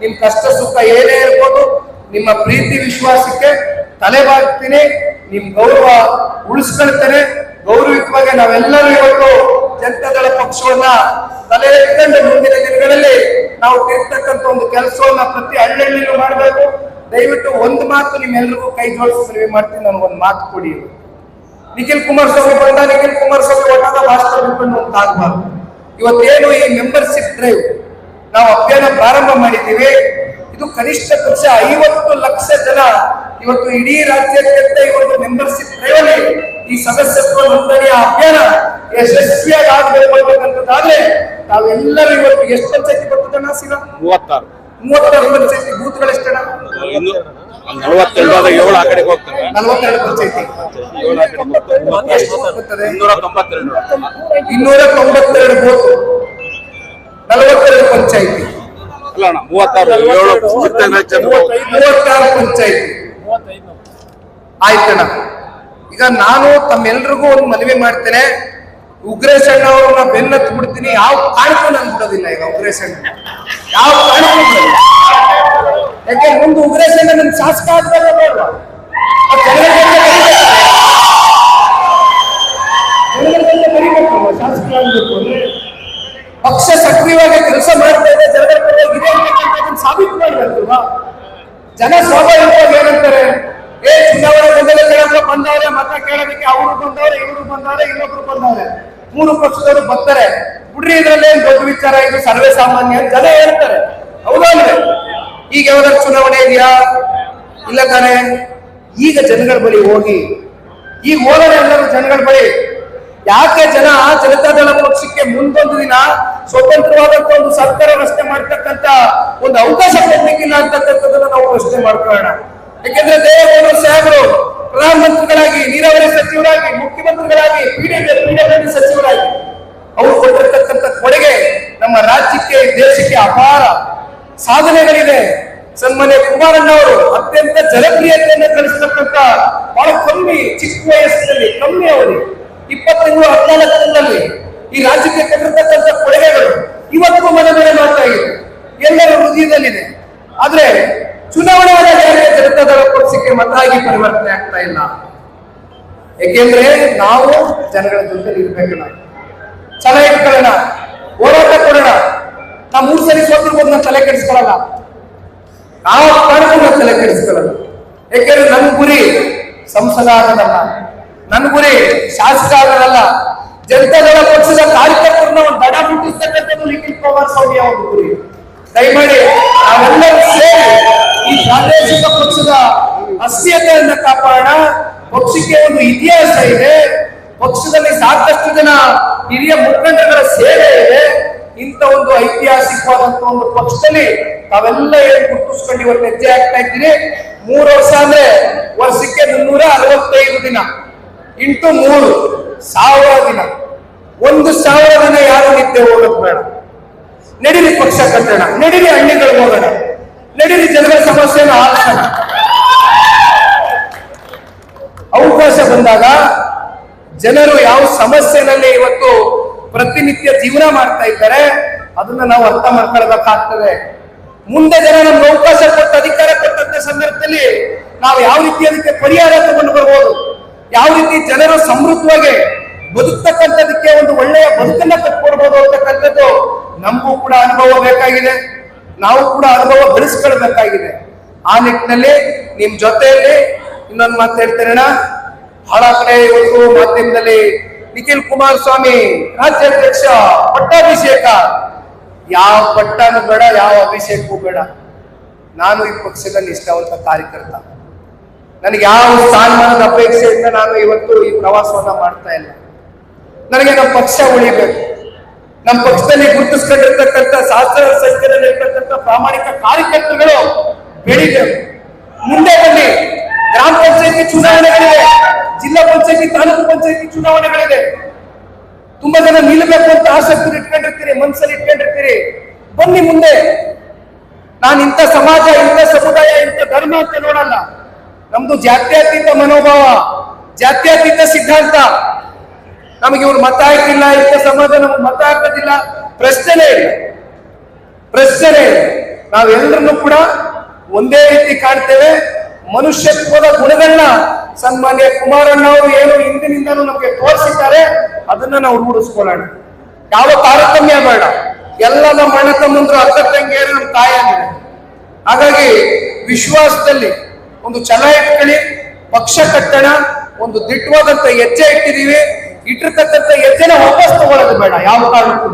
ನಿಮ್ ಕಷ್ಟ ಸುಖ ಏನೇ ಇರ್ಬೋದು, ನಿಮ್ಮ ಪ್ರೀತಿ ವಿಶ್ವಾಸಕ್ಕೆ ತಲೆ ಬಾಗ್ತೀನಿ, ನಿಮ್ ಗೌರವ ಉಳಿಸ್ಕೊಳ್ತೇನೆ. ಗೌರವಿತವಾಗಿ ನಾವೆಲ್ಲರೂ ಇವತ್ತು ಜನತಾದಳ ಪಕ್ಷವನ್ನ ತಲೆ ಎತ್ತಂಡ ಮುಂದಿನ ದಿನಗಳಲ್ಲಿ ನಾವು ತಿರ್ತಕ್ಕಂಥ ಒಂದು ಕೆಲಸವನ್ನ ಪ್ರತಿ ಹಳ್ಳಿಯಲ್ಲೂ ಮಾಡಬೇಕು. ದಯವಿಟ್ಟು ಒಂದು ಮಾತು ನಿಮ್ಮೆಲ್ಲರಿಗೂ ಕೈ ಜೋಡಿಸಿ ಮಾಡ್ತೀನಿ, ನನಗೊಂದು ಮಾತು ಕೊಡಿ. ನಿಖಿಲ್ ಕುಮಾರಸ್ವಾಮಿ ಬಂದ, ನಿಖಿಲ್ ಕುಮಾರಸ್ವಾಮಿ ಒಟ್ಟಾದ ಭಾಷಣ ಅಂತ ಆಗ್ಬಾರ್ದು ಇವತ್ತೇನು ಈ ಮೆಂಬರ್ಶಿಪ್ ಡ್ರೈವ್ ನಾವು ಅಭಿಯಾನ ಪ್ರಾರಂಭ ಮಾಡಿದ್ದೀವಿ. ಇದು ಕನಿಷ್ಠ ಪಕ್ಷ ಐವತ್ತು ಲಕ್ಷ ಜನ ಇವತ್ತು ಇಡೀ ರಾಜ್ಯಾದ್ಯಂತ ಈ ಒಂದು ಮೆಂಬರ್ಶಿಪ್ ಡ್ರೈವಲ್ಲಿ ಈ ಸದಸ್ಯತ್ವ ನೋಂದಣಿಯ ಅಭಿಯಾನ ಯಶಸ್ವಿಯಾಗಿ ಆಗ್ಬೇಕು ಅಂತಕ್ಕಂಥದ್ದಾದ್ರೆ ನಾವೆಲ್ಲರೂ ಇವತ್ತು ಎಷ್ಟು ಪಂಚಾಯತಿ ಬರ್ತದಣ್ಣ ಸಿಗ ಮೂವತ್ತಾರು. ಮೂವತ್ತಾರು ಪಂಚಾಯತಿ ಇನ್ನು ನಲವತ್ತೆರಡು ಏಳು ಆ ಪಂಚಾಯತಿ ಇನ್ನೂರ ತೊಂಬತ್ತೆರಡು ಬೂತ್. ನಲವತ್ತೆರಡು ಪಂಚಾಯತಿ. ಅಲ್ಲ ಮೂವತ್ತಾರು ಮೂವತ್ತಾರು ಪಂಚಾಯತಿ. ಆಯ್ತಣ್ಣ. ಈಗ ನಾನು ತಮ್ಮೆಲ್ರಿಗೂ ಒಂದು ಮನವಿ ಮಾಡ್ತೇನೆ. ಉಗ್ರೇಶ್ ಅಣ್ಣ ಅವ್ರನ್ನ ಬೆನ್ನತ್ತು ಬಿಡ್ತೀನಿ ಯಾವ ಕಾರಣಕ್ಕೂ ನಾನು ಬಿಡೋದಿಲ್ಲ ಈಗ ಉಗ್ರೇಶ್ ಅಣ್ಣ ಯಾವ ಕಾರಣಕ್ಕೂ ಬಿಡೋದಿಲ್ಲ. ಯಾಕೆ ಮುಂದೆ ಉಗ್ರೇಶ್ ಅಣ್ಣ ನನ್ ಶಾಸಕ ಆಗ್ತಾರ ಬೇಡ್ವಾ? ಮತ್ತ್ ಜನಗಳ ಜೊತೆ ಬೆರೀಬೇಕು. ಜನಗಳ ಜೊತೆ ಬೆರೀಬೇಕಲ್ವಾ ಶಾಸಕ ಆಗ್ಬೇಕು ಅಂದ್ರೆ ಪಕ್ಷ ಸಕ್ರಿಯವಾಗಿ ಕೆಲಸ ಮಾಡ್ತಾ ಇದೆ ಜನಗಳ ಪರವಾಗಿ ಇದೆ ಅಂತಕ್ಕಂಥದ್ದನ್ನ ಸಾಬೀತು ಮಾಡ್ಬೇಕಲ್ವಾ ಜನ ಸ್ವಾಭಾವಿಕವಾಗಿ ಏನಂತಾರೆ, ಏ ಚುನಾವಣೆ ಕೇಳಕ್ಕೆ ಬಂದವ್ರೆ, ಮತ ಕೇಳೋದಕ್ಕೆ ಅವರು ಬಂದವ್ರೆ, ಇವರು ಬಂದವ್ರೆ, ಇನ್ನೊಬ್ರು ಬಂದವ್ರೆ. ಮೂರು ಪಕ್ಷದವರು ಬರ್ತಾರೆ. ಬಿಡ್ರಿ, ಇದ್ರಲ್ಲೇ ದೊಡ್ಡ ವಿಚಾರ ಇದು? ಸರ್ವೇ ಸಾಮಾನ್ಯ ಜನ ಹೇಳ್ತಾರೆ. ಹೌದಾ ಈಗ ಯಾವ್ದಾದ್ರು ಚುನಾವಣೆ ಇದೆಯಾ? ಇಲ್ಲ ತಾನೆ? ಈಗ ಜನಗಳ ಬಳಿ ಹೋಗಿ, ಈಗ ಹೋದರೆ ಎಲ್ಲರೂ ಜನಗಳ ಬಳಿ ಯಾಕೆ ಜನ ಜನತಾದಳ ಪಕ್ಷಕ್ಕೆ ಮುಂದೊಂದು ದಿನ ಸ್ವತಂತ್ರವಾದಂತ ಒಂದು ಸರ್ಕಾರ ರಚನೆ ಮಾಡ್ತಕ್ಕಂತ ಒಂದು ಅವಕಾಶ ಕೊಡ್ಲಿಕ್ಕಿಲ್ಲ ಅಂತಕ್ಕಂಥದ್ದನ್ನ ನಾವು ಪ್ರಶ್ನೆ ಮಾಡ್ಕೊಳ್ಳೋಣ. ಯಾಕೆಂದ್ರೆ ದೇವೇಗೌಡರು ಸಾಹೇಬರು ಪ್ರಧಾನಮಂತ್ರಿಗಳಾಗಿ, ನೀರಾವರಿ ಸಚಿವರಾಗಿ, ಮುಖ್ಯಮಂತ್ರಿಗಳಾಗಿ ಪಿಡಬ್ಲ್ಯೂ ಸಚಿವರಾಗಿ ಅವರು ಕೊಟ್ಟಿರ್ತಕ್ಕಂಥ ಕೊಡುಗೆ ನಮ್ಮ ರಾಜ್ಯಕ್ಕೆ, ದೇಶಕ್ಕೆ ಅಪಾರ ಸಾಧನೆಗಳಿದೆ. ಸನ್ಮಾನ್ಯ ಕುಮಾರಣ್ಣ ಅವರು ಅತ್ಯಂತ ಜನಪ್ರಿಯತೆಯನ್ನು ಗಳಿಸತಕ್ಕಂತ ಬಹಳ ಕಮ್ಮಿ ಚಿಕ್ಕ ವಯಸ್ಸಿನಲ್ಲಿ, ಕಮ್ಮಿ ಅವಧಿ. ಇಪ್ಪತ್ತು ತಿಂಗಳು ಹದಿನಾಲ್ಕು ತಿಂಗಳಲ್ಲಿ ಈ ರಾಜ್ಯಕ್ಕೆ ಕೊಟ್ಟಿರ್ತಕ್ಕಂಥ ಕೊಡುಗೆಗಳು ಇವತ್ತು ಮನೆ ಮನೆ ಮಾಡ್ತಾ ಇದೆ ಎಲ್ಲರ ಹೃದಯದಲ್ಲಿದೆ. ಆದ್ರೆ ಚುನಾವಣೆ ಯಾಕೆ ಜನತಾದಳ ಪಕ್ಷಕ್ಕೆ ಮತಾಗಿ ಪರಿವರ್ತನೆ ಆಗ್ತಾ ಇಲ್ಲ. ಏಕೆಂದ್ರೆ ನಾವು ಜನಗಳ ಜೊತೆ ಇರ್ಬೇಕಲ್ಲ. ಸಲಹೆ ಇಟ್ಕೊಳ್ಳೋಣ. ಹೋರಾಟ ಕೊಡೋಣ. ನಾ ಮೂರ್ ಸರಿ ಸೋತಿರ್ಬೋದು ನಾನು ತಲೆ ಕೆಡಿಸ್ಕೊಳ್ಳಲ್ಲ. ನಾವು ನಾನು ತಲೆ ಕೆಡಿಸ್ಕೊಳ್ಳಲ್ಲ. ಯಾಕೆಂದ್ರೆ ನಮ್ಮ ಗುರಿ ಸಂಸದ ಆಗೋದಲ್ಲ ನನ್ನ ಗುರಿ ಶಾಸಕ ಆಗೋದಲ್ಲ ಜನತಾದಳ ಪಕ್ಷದ ಕಾರ್ಯಕರ್ತರನ್ನ ಒಂದು ದಡ ಮುಟ್ಟಿಸ್ತಕ್ಕಂಥದ್ದು ನಿಖಿಲ್ ಕುಮಾರಸ್ವಾಮಿ ಅವರ ಗುರಿ. ದಯಮಾಡಿ ನಾವೆಲ್ಲರೂ ಸೇರಿ ಈ ಪ್ರಾದೇಶಿಕ ಪಕ್ಷದ ಅಸ್ಥಿರತೆಯನ್ನ ಕಾಪಾಡೋಣ. ಪಕ್ಷಕ್ಕೆ ಒಂದು ಇತಿಹಾಸ ಇದೆ. ಪಕ್ಷದಲ್ಲಿ ಸಾಕಷ್ಟು ಜನ ಹಿರಿಯ ಮುಖಂಡರ ಸೇವೆ ಇದೆ. ಇಂಥ ಒಂದು ಐತಿಹಾಸಿಕವಾದಂತ ಒಂದು ಪಕ್ಷದಲ್ಲಿ ತಾವೆಲ್ಲ ಹೇಳಿ ಗುರುತಿಸ್ಕೊಂಡು ಇವತ್ತು ಹೆಜ್ಜೆ ಆಗ್ತಾ ಇದ್ದೀರಿ? ಮೂರು ವರ್ಷ ಅಂದ್ರೆ ವರ್ಷಕ್ಕೆ ಮುನ್ನೂರ ಅರವತ್ತೈದು ದಿನ. ಇಂಟು ಮೂರು ಸಾವಿರ ದಿನ. ಒಂದು ಸಾವಿರ ದಿನ ಯಾರು ನಿದ್ದೆ ಹೋಗೋದು ಬೇಡ. ನಡೀರಿ ಪಕ್ಷ ಕಟ್ಟೋಣ ನಡೀರಿ ಹಳ್ಳಿಗಳು ಹೋಗೋಣ. ನಡೀರಿ ಜನರ ಸಮಸ್ಯೆಯನ್ನು ಆಲಿಸೋಣ. ಅವಕಾಶ ಬಂದಾಗ ಜನರು ಯಾವ ಸಮಸ್ಯೆನಲ್ಲಿ ಇವತ್ತು ಪ್ರತಿನಿತ್ಯ ಜೀವನ ಮಾಡ್ತಾ ಇದ್ದಾರೆ, ಅದನ್ನ ನಾವು ಅರ್ಥ ಮಾಡ್ಕೊಳ್ಬೇಕಾಗ್ತದೆ. ಮುಂದೆ ಜನ ನಮ್ಗೆ ಅವಕಾಶ ಕೊಟ್ಟು, ಅಧಿಕಾರ ಕೊಟ್ಟಂತ ಸಂದರ್ಭದಲ್ಲಿ ನಾವು ಯಾವ ರೀತಿ ಅದಕ್ಕೆ ಪರಿಹಾರ ತಗೊಂಡು ಬರ್ಬೋದು? ಯಾವ ರೀತಿ ಜನರು ಸಮೃದ್ಧವಾಗಿ ಬದುಕ್ತಕ್ಕಂಥದಕ್ಕೆ ಒಂದು ಒಳ್ಳೆಯ ಬದುಕನ್ನ ಕಟ್ಕೊಡ್ಬೋದು ಅಂತಕ್ಕಂಥದ್ದು ನಮಗೂ ಕೂಡ ಅನುಭವ ಬೇಕಾಗಿದೆ. ನಾವು ಕೂಡ ಅನುಭವ ಬೆಳೆಸ್ಕೊಳ್ಬೇಕಾಗಿದೆ. ಆ ನಿಟ್ಟಿನಲ್ಲಿ ನಿಮ್ ಜೊತೆಯಲ್ಲಿ ಇನ್ನೊಂದು ಮಾತು ಬಹಳ ಕಡೆ ಇವತ್ತು ಮಾಧ್ಯಮದಲ್ಲಿ ನಿಖಿಲ್ ಕುಮಾರಸ್ವಾಮಿ, ರಾಜ್ಯಾಧ್ಯಕ್ಷ, ಪಟ್ಟಾಭಿಷೇಕ. ಯಾವ ಪಟ್ಟನೂ ಬೇಡ, ಯಾವ ಅಭಿಷೇಕವೂ ಬೇಡ. ನಾನು ಈ ಪಕ್ಷದಲ್ಲಿ ಇಷ್ಟವಂತ ಕಾರ್ಯಕರ್ತ. ನನಗೆ ಯಾವ ಸ್ಥಾನಮಾನದ ಅಪೇಕ್ಷೆಯಿಂದ ನಾನು ಇವತ್ತು ಈ ಪ್ರವಾಸವನ್ನ ಮಾಡ್ತಾ ಇಲ್ಲ. ನನಗೆ ನಮ್ಮ ಪಕ್ಷ ಉಳಿಬೇಕು ನಮ್ಮ ಪಕ್ಷದಲ್ಲಿ ಗುರುತಿಸ್ಕೊಂಡಿರ್ತಕ್ಕಂಥ ಶಾಸ್ತ್ರ ಸಂಖ್ಯೆಯಲ್ಲಿ ಇರ್ತಕ್ಕಂಥ ಪ್ರಾಮಾಣಿಕ ಕಾರ್ಯಕರ್ತರುಗಳು ಬೆಳಿಬೇಕು. ಮುಂದೆ ಬನ್ನಿ. ಗ್ರಾಮ ಪಂಚಾಯತಿ ಚುನಾವಣೆಗಳಿವೆ. ಜಿಲ್ಲಾ ಪಂಚಾಯತಿ, ತಾಲೂಕು ಪಂಚಾಯತಿ ಚುನಾವಣೆಗಳಿದೆ ತುಂಬಾ ಜನ ನಿಲ್ಲಬೇಕು ಅಂತ ಆಸಕ್ತಿ ಇಟ್ಕೊಂಡಿರ್ತೀರಿ ಮನಸ್ಸಲ್ಲಿ ಇಟ್ಕೊಂಡಿರ್ತೀರಿ. ಬನ್ನಿ ಮುಂದೆ. ನಾನು ಇಂಥ ಸಮಾಜ, ಇಂಥ ಸಮುದಾಯ, ಇಂಥ ಧರ್ಮ ಅಂತ ನೋಡಲ್ಲ. ನಮ್ದು ಜಾತ್ಯತೀತ ಮನೋಭಾವ, ಜಾತ್ಯತೀತ ಸಿದ್ಧಾಂತ. ನಮಗೆ ಇವ್ರು ಮತ ಹಾಕಿಲ್ಲ ಇಂಥ ಸಮಾಜ ನಮ್ಗೆ ಮತ ಹಾಕೋದಿಲ್ಲ. ಪ್ರಶ್ನೆ ಇಲ್ಲ. ಪ್ರಶ್ನೆ ಇಲ್ಲ. ನಾವೆಲ್ಲರನ್ನು ಕೂಡ ಒಂದೇ ರೀತಿ ಕಾಣ್ತೇವೆ. ಮನುಷ್ಯತ್ವದ ಗುಣಗಳನ್ನ ಸನ್ಮಾನ್ಯ ಕುಮಾರಣ್ಣ ಅವರು ಏನು ಹಿಂದಿನಿಂದಲೂ ನಮಗೆ ತೋರಿಸಿದ್ದಾರೆ, ಅದನ್ನ ನಾವು ರೂಢಿಸ್ಕೊಳ್ಳೋಣ. ಯಾವ ತಾರತಮ್ಯ ಬೇಡ. ಎಲ್ಲ ನಮ್ಮ ಅಣ್ಣ ತಮ್ಮಂದ್ರು ಅರ್ಧ ತಂಗಿಯರು ನಮ್ಮ ತಾಯಿಯಾಗಿದೆ ಹಾಗಾಗಿ ವಿಶ್ವಾಸದಲ್ಲಿ ಒಂದು ಛಲ ಇಟ್ಕೊಳ್ಳಿ. ಪಕ್ಷ ಕಟ್ಟಣ, ಒಂದು ದಿಟ್ಟವಾದಂತ ಹೆಜ್ಜೆ ಇಟ್ಟಿದೀವಿ ಇಟ್ಟಿರ್ತಕ್ಕಂಥ ಹೆಜ್ಜೆನ ವಾಪಸ್ ತಗೊಳ್ಳೋದು ಬೇಡ, ಯಾವ ಕಾರಣಕ್ಕೂ.